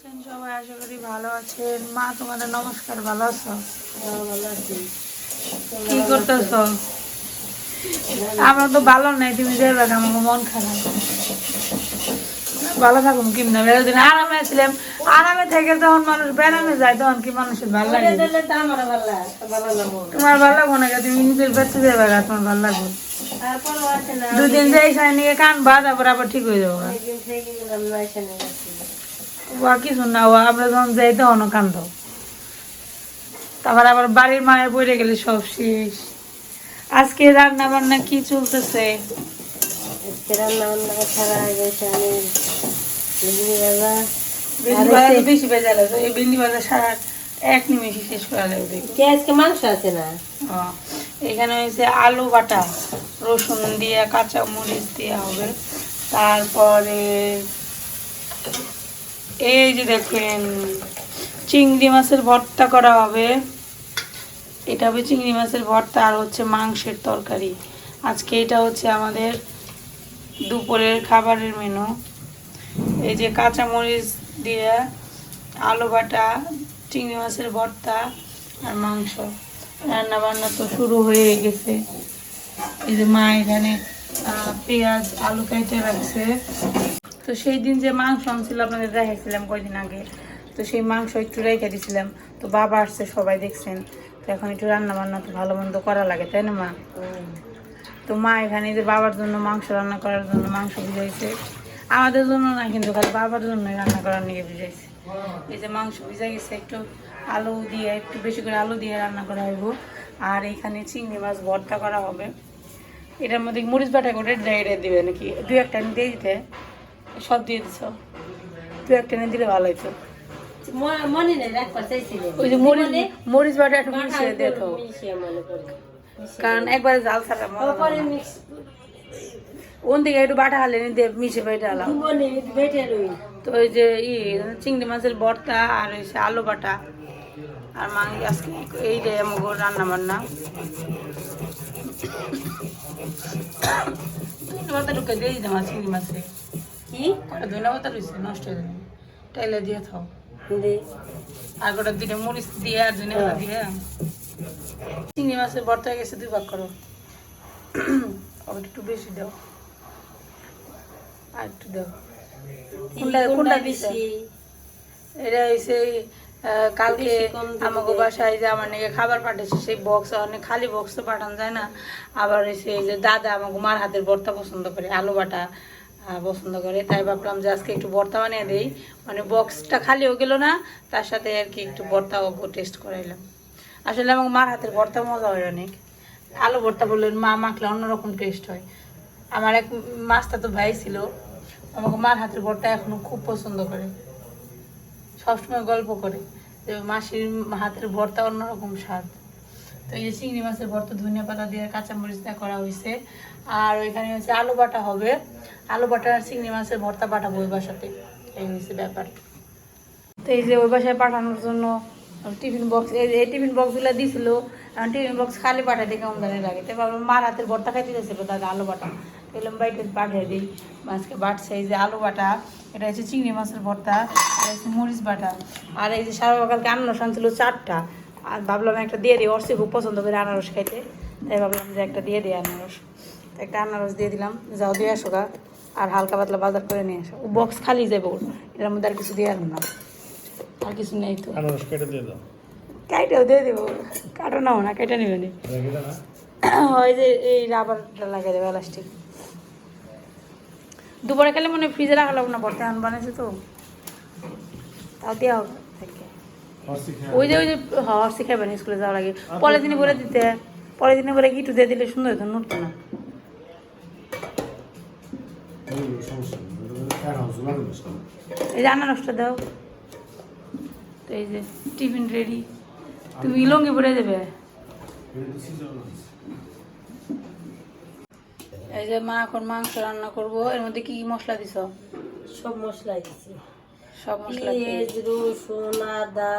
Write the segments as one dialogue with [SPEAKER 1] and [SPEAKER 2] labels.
[SPEAKER 1] আছেন সবাই? আশা করি ভালো আছেন। মা তোমাদের নমস্কার ভালো আছো?
[SPEAKER 2] হ্যাঁ, ভালো আছি।
[SPEAKER 1] কি করতেছ? আমরা তো ভালো নাই তুমি যাবে আমার মন খারাপ। ভালো থাকুন কি না বেরোদিন আরামে ছিলাম। আরামে থেকে যখন মানুষ বেড়ামে যায় তখন কি মানুষের ভালো লাগে। তোমার ভালো লাগবো না তুমি নিজের বেঁচে যাবে তোমার ভালো লাগবে? দুদিন যাই সাই নিয়ে কান বা তারপর আবার ঠিক হয়ে যাব। ওয়া কিছু না আমরা যখন যাই তখনও কান্দ তারপর আবার বাড়ির মায়ের পড়ে গেলে সব শেষ। আজকে রান্না বান্না কি চলতেছে?
[SPEAKER 2] আজকে রান্না বান্না ছাড়া গেছে, আমি ভেন্ডি ভাজা,
[SPEAKER 1] ভেন্ডি ভাজা বেশি ভেজা লাগছে এই ভেন্ডি ভাজা সারা এক নিমেষে শেষ করা লাগবে
[SPEAKER 2] কে আজকে মাংস আছে না?
[SPEAKER 1] এখানে হয়েছে আলু বাটা রসুন দিয়ে কাঁচা মরিচ দেওয়া হবে। তারপরে এই যে দেখেন, চিংড়ি মাছের ভর্তা করা হবে। এটা হবে চিংড়ি মাছের ভর্তা আর হচ্ছে মাংসের তরকারি। আজকে এটা হচ্ছে আমাদের দুপুরের খাবারের মেনু। এই যে কাঁচা মরিচ দিয়ে আলু বাটা, চিংড়ি মাছের ভর্তা আর মাংস। রান্না বান্না তো শুরু হয়ে গেছে। এই যে মা এখানে পেঁয়াজ, আলু কেটে রাখছে। তো সেই দিন যে মাংস আনছিল, আপনাদের দেখাইছিলাম কয়দিন আগে, তো সেই মাংস একটু রেখে দিয়েছিলাম তো বাবা আসছে, সবাই দেখছেন। তো এখন একটু রান্না বান্না তো ভালো মন্দ করা লাগে, তাই না মা? তো মা এখানে যে বাবার জন্য মাংস রান্না করার জন্য মাংস ভিজাইছে। আমাদের জন্য না, কিন্তু খালি বাবার জন্য রান্না করার নিয়ে ভিজাইছে। এই যে মাংস ভিজা গেছে, একটু আলু দিয়ে, একটু বেশি করে আলু দিয়ে রান্না করা হইব। আর এখানে চিংড়ি মাছ ভর্তা করা হবে। এটার মধ্যে মরিচ বাটা করে ড্রাইডে দিবে নাকি? দু একটা এনে দিয়ে দিতে। সব দিয়ে দিছ? তুই একটা এনে দিলে ভালো হইতো।
[SPEAKER 2] মনে নেই রাখবার চাইছিলেন
[SPEAKER 1] ওই যে মরিচ মরিচ বাটা একটু মিশিয়ে দিয়ে দাও। কারণ একবারে জাল ছাড়া ওন থেকে একটু বাটা হালে মিশে বেটে আলাম তো ওই যে ই চিংড়ি মাছের ভর্তা আর হচ্ছে আলু বাটা। আর মাংস আজকে এইটাই আমাকে রান্না বান্না ঢুকে দিয়ে দিতাম চিংড়ি মাছে
[SPEAKER 2] কি?
[SPEAKER 1] রয়েছে নষ্ট হয়ে যাবে টাইলে দিয়ে থাও। আর গোটা দিনে মরিচ দিয়ে আর ধনে দিয়ে। চিংড়ি মাছের ভর্তা হয়ে গেছে দুই ভাগ করো। আবার একটু বেশি দাও। আর একটু দাও। কোনটা কোনটা
[SPEAKER 2] বেশি।
[SPEAKER 1] এটা হয়েছে কালকে আমাকে বাসায় যে আমার নাকি খাবার পাঠিয়েছে সেই বক্স অনেক খালি বক্স তো পাঠানো যায় না। আবার এই যে দাদা আমাকে মার হাতের ভর্তা পছন্দ করে আলু বাটা। পছন্দ করে। তাই ভাবলাম যে আজকে একটু ভর্তা বানিয়ে দিই। মানে বক্সটা খালিও গেল না, তার সাথে আর কি একটু ভর্তাও টেস্ট করাইলাম। আসলে আমার মার হাতের ভর্তা মজা হয় অনেক। আলু ভর্তা বললেন, মা, মাখলে অন্যরকম টেস্ট হয়। আমার এক মাছটা তো ভাই ছিল, আমাকে মার হাতের ভর্তা এখনও খুব পছন্দ করে। সবসময় গল্প করে যে মাসির হাতের ভর্তা অন্যরকম স্বাদ। তো এই যে চিংড়ি মাছের ভর্তা, ধনিয়া পাতা দিয়ে কাঁচামরিচ দিয়ে করা হয়েছে আর ওইখানে হচ্ছে আলু বাটা হবে। আলু বাটা আর চিংড়ি মাছের ভর্তা পাঠাবো ওই বাসাতে। এই হয়েছে ব্যাপার। তো এই যে ওই বাসায় পাঠানোর জন্য টিফিন বক্স, এই টিফিন বক্সগুলো দিছিল টিফিন বক্স খালি পাঠাতে কেমন জানি লাগে। তো মার হাতের ভর্তা খাইতে যাচ্ছিল দাদা আলু বাটা। এলাম বাইকে পাঠিয়ে দিই। মাছকে বাটছে এই যে আলু বাটা, এটা হচ্ছে চিংড়ি মাছের ভর্তা, এটা হচ্ছে মরিচ বাটা। আর এই যে সারা কালকে আনারস আনছিল চারটা। আর ভাবলাম একটা দিয়ে দিই অর্সি খুব পছন্দ করে আনারস খাইতে। তাই ভাবলাম যে একটা দিয়ে দিই আনারস। একটা আনারস দিয়ে দিলাম যাও দিয়ে আসো গা আর হালকা পাতলা বাজার করে নিয়ে আসো। বক্স খালি যাবে ওর এটার মধ্যে আর কিছু দিয়ে আনো না। আর কিছু নেই তো।
[SPEAKER 3] আনারস কেটে দিয়ে দাও।
[SPEAKER 1] কাইটেও দিয়ে দেবো কাটো নাও না কেটে নেবে নি। ওই যে এই রাবারটা লাগিয়ে দেবে এলাস্টিক দুপুরে খেলে মনে ফ্রিজে রাখা লাগবে না বর্তমান বানাইছে তো। তাও দেওয়া হবে। ওই যে ওই যে হর্ষি খাইবেন স্কুলে যাওয়ার আগে। পরের দিনে করে দিতে। পরের দিনে করে গিটু দিয়ে দিলে সুন্দর হতো নড়তো না। এই যে আনারসটা দাও। তো এই যে টিফিন রেডি তুমি লঙ্গি পরে দেবে এই যে মা এখন মাংস রান্না করব। এর মধ্যে কি কি মশলা দিছ?
[SPEAKER 2] সব মশলা দিছি।
[SPEAKER 1] সব মশলা
[SPEAKER 2] পেঁয়াজ রসুন আদা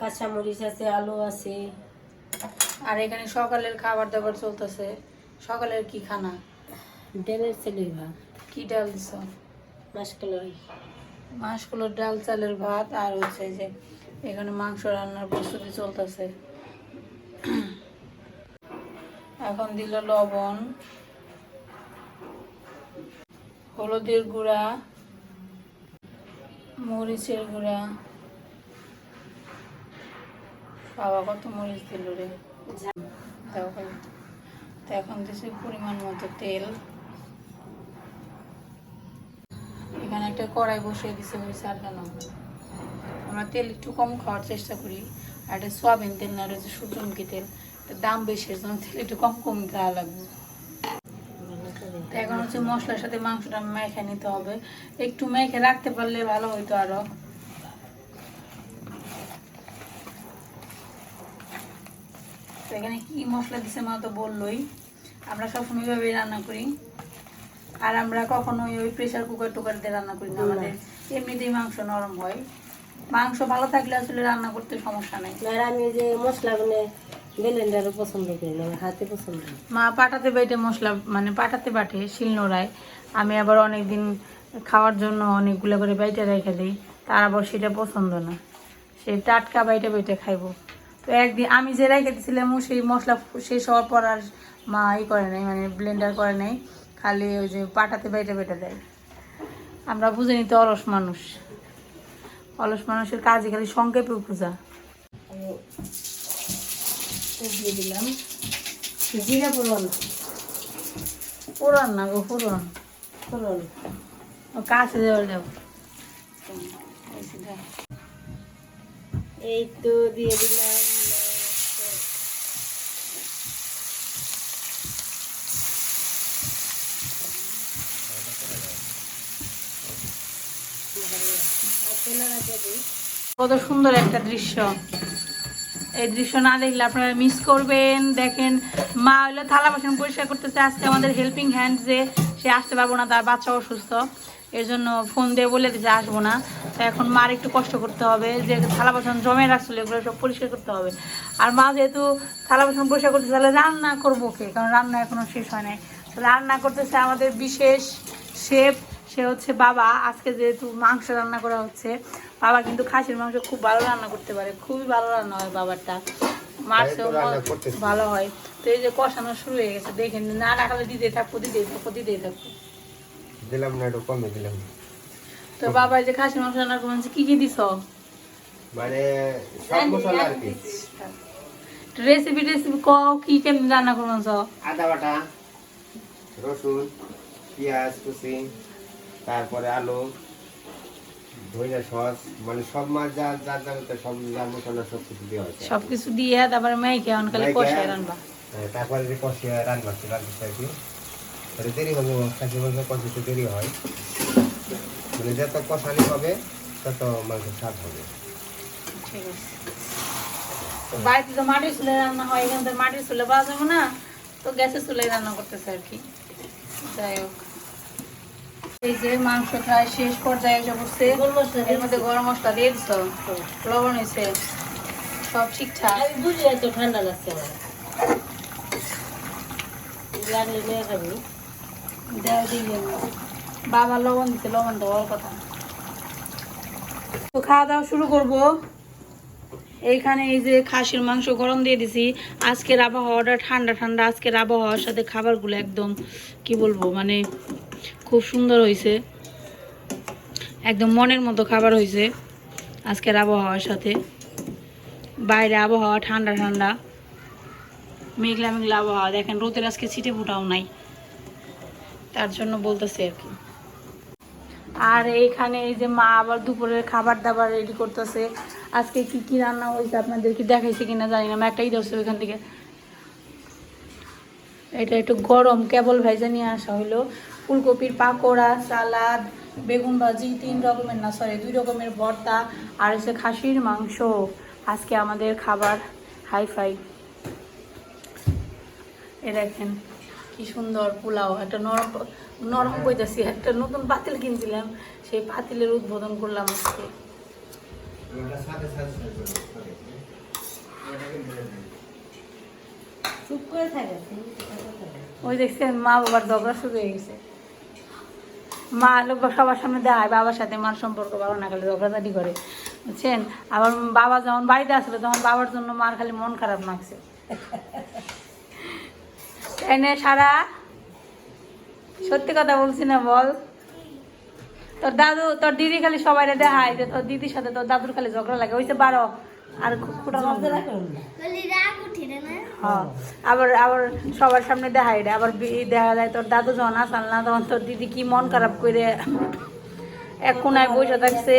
[SPEAKER 2] কাঁচামরিচ আছে আলু আছে।
[SPEAKER 1] আর এখানে সকালের খাবার দাবার চলতেছে। সকালের কি খানা?
[SPEAKER 2] ডেমের ছেলের ভাত।
[SPEAKER 1] কি ডাল দিছ?
[SPEAKER 2] মাসকলাই।
[SPEAKER 1] মাছগুলোর ডাল চালের ভাত আর হচ্ছে যে এখানে মাংস রান্নার প্রস্তুতি চলতেছে। এখন দিল লবণ হলুদের গুঁড়া মরিচের গুঁড়া বাবা কত মরিচ দিল রে। তো এখন দিছি পরিমাণ মতো তেল। এখানে একটা কড়াই বসিয়ে দিছে হয়েছে আর কেন আমরা তেল একটু কম খাওয়ার চেষ্টা করি। আর এটা সোয়াবিন তেল না রয়েছে সূর্যমুখী তেল। দাম বেশি জন্য তেল একটু কম কম খাওয়া লাগবে। এখন হচ্ছে মশলার সাথে মাংসটা মেখে নিতে হবে। একটু মেখে রাখতে পারলে ভালো হইতো আরও। এখানে কি মশলা দিছে মা তো বললোই। আমরা সবসময় এইভাবেই রান্না করি। আর আমরা কখনোই ওই প্রেসার কুকার টুকার দিয়ে রান্না করি না। আমাদের এমনিতেই মাংস নরম হয়। মাংস ভালো থাকলে আসলে রান্না করতে সমস্যা নেই।
[SPEAKER 2] আর আমি যে মশলা মানে ব্লেন্ডারও পছন্দ করি না আমার হাতে পছন্দ
[SPEAKER 1] মা পাটাতে বেটে মশলা মানে পাটাতে বাটে শিলনোড়ায়। আমি আবার অনেক দিন খাওয়ার জন্য অনেকগুলো করে বাইটে রেখে দিই তার আবার সেটা পছন্দ না। সে টাটকা বাইটে বেটে খাইবো। তো একদিন আমি যে রেখে দিয়েছিলাম সেই মশলা শেষ হওয়ার পর আর মা ই করে নাই মানে ব্লেন্ডার করে নাই খালি ওই যে পাটাতে বাইটে বেটে দেয়। আমরা বুঝে নিতে অলস মানুষ। অলস মানুষের কাজে খালি সংক্ষেপে পূজা
[SPEAKER 2] আমি দিয়ে দিলাম। জিরা
[SPEAKER 1] না গো কাছে দেওয়া এই
[SPEAKER 2] তো দিয়ে দিলাম।
[SPEAKER 1] কত সুন্দর একটা দৃশ্য। এই দৃশ্য না দেখলে আপনারা মিস করবেন। দেখেন, মা হইল থালা বাসন পরিষ্কার করতেছে। আজকে আমাদের হেল্পিং হ্যান্ড যে, সে আসতে পারব না, তার বাচ্চা অসুস্থ। এর জন্য ফোন দিয়ে বলে দিতে আসব না। তো এখন মার একটু কষ্ট করতে হবে। যে থালা বাসন জমে রাখছিল, এগুলো সব পরিষ্কার করতে হবে। আর মা যেহেতু থালা বাসন পরিষ্কার করতে তাহলে রান্না করব কে? কারণ রান্না এখনও শেষ হয় নাই। রান্না করতেছে আমাদের বিশেষ শেফ। সে হচ্ছে বাবা। আজকে যেহেতু মাংস রান্না করা হচ্ছে বাবা কিন্তু খাসির মাংস খুব ভালো রান্না করতে পারে খুবই ভালো রান্না হয় বাবারটা। মাছেও। ভালো হয়। তো এই যে কষানো শুরু হয়ে গেছে দেখেন না রাখালে দিতে থাকব দিতেই থাকব দিতেই থাকব।
[SPEAKER 3] দিলাম না একটু কমে দিলাম।
[SPEAKER 1] তো বাবা এই যে খাসির মাংস রান্না করছে কি কি দিছ?
[SPEAKER 3] মানে সব মশলা আর কি।
[SPEAKER 1] রেসিপি রেসিপি কও কি কেমনি রান্না করছ
[SPEAKER 3] আদা বাটা রসুন পেঁয়াজ কুচি তারপরে আলু। সস মানে সব মাছ যা যা যা যা সব যা মশলা সব কিছু
[SPEAKER 1] দিয়ে তারপরে মেয়েকে অনকালে কষায় রান্না।
[SPEAKER 3] হ্যাঁ, তারপরে যে কষিয়ে রান্না করতে রান্না আর কি। তাহলে দেরি হবে খাসি মাংস কষিতে দেরি হয়। মানে যত কষানি হবে তত মাংস স্বাদ হবে।
[SPEAKER 1] ঠিক আছে। বাড়িতে তো মাটির চুলে রান্না হয় এখান থেকে মাটির চুলে পাওয়া যাবে না তো গ্যাসের চুলে রান্না করতেছে আর কি। যাই হোক। এই যে মাংস প্রায় শেষ পর্যায়ে এসে পড়ছে।
[SPEAKER 2] গরম
[SPEAKER 1] এর মধ্যে গরম মশলা দিয়ে লবণ হয়েছে সব ঠিকঠাক।
[SPEAKER 2] বুঝি ঠান্ডা লাগছে
[SPEAKER 1] বাবা লবণ দিতে লবণ দেওয়ার কথা। তো খাওয়া দাওয়া শুরু করব। এইখানে এই যে খাসির মাংস গরম দিয়ে দিছি। আজকের আবহাওয়াটা ঠান্ডা ঠান্ডা। আজকের আবহাওয়ার সাথে খাবারগুলো একদম কি বলব মানে খুব সুন্দর হয়েছে একদম মনের মতো খাবার হয়েছে আজকের আবহাওয়ার সাথে। বাইরে আবহাওয়া ঠান্ডা ঠান্ডা। মেঘলা মেঘলা আবহাওয়া। দেখেন রোদের আজকে ছিটে ফুটাও নাই। তার জন্য বলতেছে আর কি। আর এইখানে এই যে মা আবার দুপুরের খাবার দাবার রেডি করতেছে। আজকে কি কি রান্না হয়েছে আপনাদের কি দেখাইছে কিনা জানি না। একটাই ধরছে ওইখান থেকে। এটা একটু গরম কেবল ভেজে নিয়ে আসা হইল ফুলকপির পাকোড়া সালাদ বেগুন ভাজি তিন রকমের না সরি দুই রকমের ভর্তা আর হচ্ছে খাসির মাংস আজকে আমাদের খাবার হাই ফাই এ দেখেন কি সুন্দর পোলাও একটা নরম নরম কইতাছি একটা নতুন পাতিল কিনছিলাম সেই পাতিলের উদ্বোধন করলাম আজকে ওই দেখছেন মা বাবার শুরু হয়ে গেছে। মা লোক সবার সামনে দেখায় বাবার সাথে মার সম্পর্ক ভালো না করে, বুঝছেন? আবার বাবা যখন বাড়িতে আসলো, তখন বাবার জন্য মার খালি মন খারাপ লাগছে। তাই না সারা, সত্যি কথা বলছি না বল? তোর দাদু, তোর দিদি খালি সবাই দেখায় যে তোর দিদির সাথে তোর দাদুর খালি ঝগড়া লাগে ওইসে বারো। আর কুটা হ্যাঁ। আবার আবার সবার সামনে দেখায় রে আবার দেখা যায় তোর দাদু যখন আসাল না তখন তোর দিদি কি মন খারাপ করে এক কোনায় বসে থাকছে।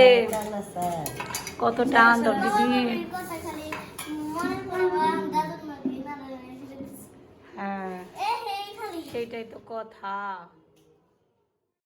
[SPEAKER 1] কত টান তোর দিদি। হ্যাঁ। সেইটাই তো কথা।